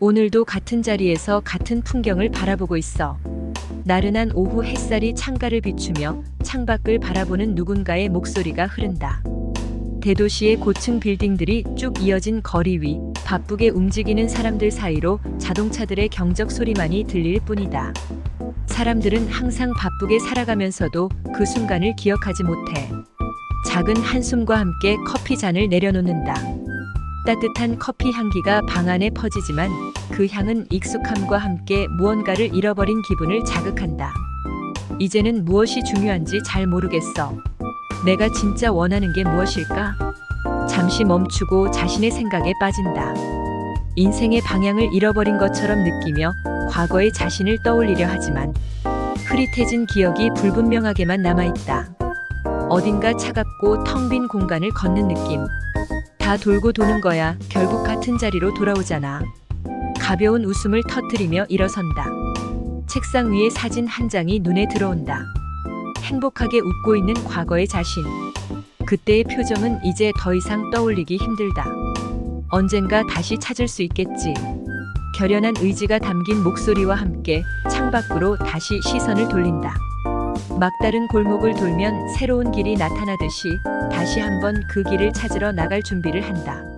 오늘도 같은 자리에서 같은 풍경을 바라보고 있어. 나른한 오후 햇살이 창가를 비추며 창밖을 바라보는 누군가의 목소리가 흐른다. 대도시의 고층 빌딩들이 쭉 이어진 거리 위 바쁘게 움직이는 사람들 사이로 자동차들의 경적 소리만이 들릴 뿐이다. 사람들은 항상 바쁘게 살아가면서도 그 순간을 기억하지 못해. 작은 한숨과 함께 커피 잔을 내려놓는다. 따뜻한 커피 향기가 방 안에 퍼지지만 그 향은 익숙함과 함께 무언가를 잃어버린 기분을 자극한다. 이제는 무엇이 중요한지 잘 모르겠어. 내가 진짜 원하는 게 무엇일까? 잠시 멈추고 자신의 생각에 빠진다. 인생의 방향을 잃어버린 것처럼 느끼며 과거의 자신을 떠올리려 하지만 흐릿해진 기억이 불분명하게만 남아있다. 어딘가 차갑고 텅 빈 공간을 걷는 느낌. 다 돌고 도는 거야. 결국 같은 자리로 돌아오잖아. 가벼운 웃음을 터뜨리며 일어선다. 책상 위에 사진 한 장이 눈에 들어온다. 행복하게 웃고 있는 과거의 자신. 그때의 표정은 이제 더 이상 떠올리기 힘들다. 언젠가 다시 찾을 수 있겠지. 결연한 의지가 담긴 목소리와 함께 창밖으로 다시 시선을 돌린다. 막다른 골목을 돌면 새로운 길이 나타나듯이 다시 한번 그 길을 찾으러 나갈 준비를 한다.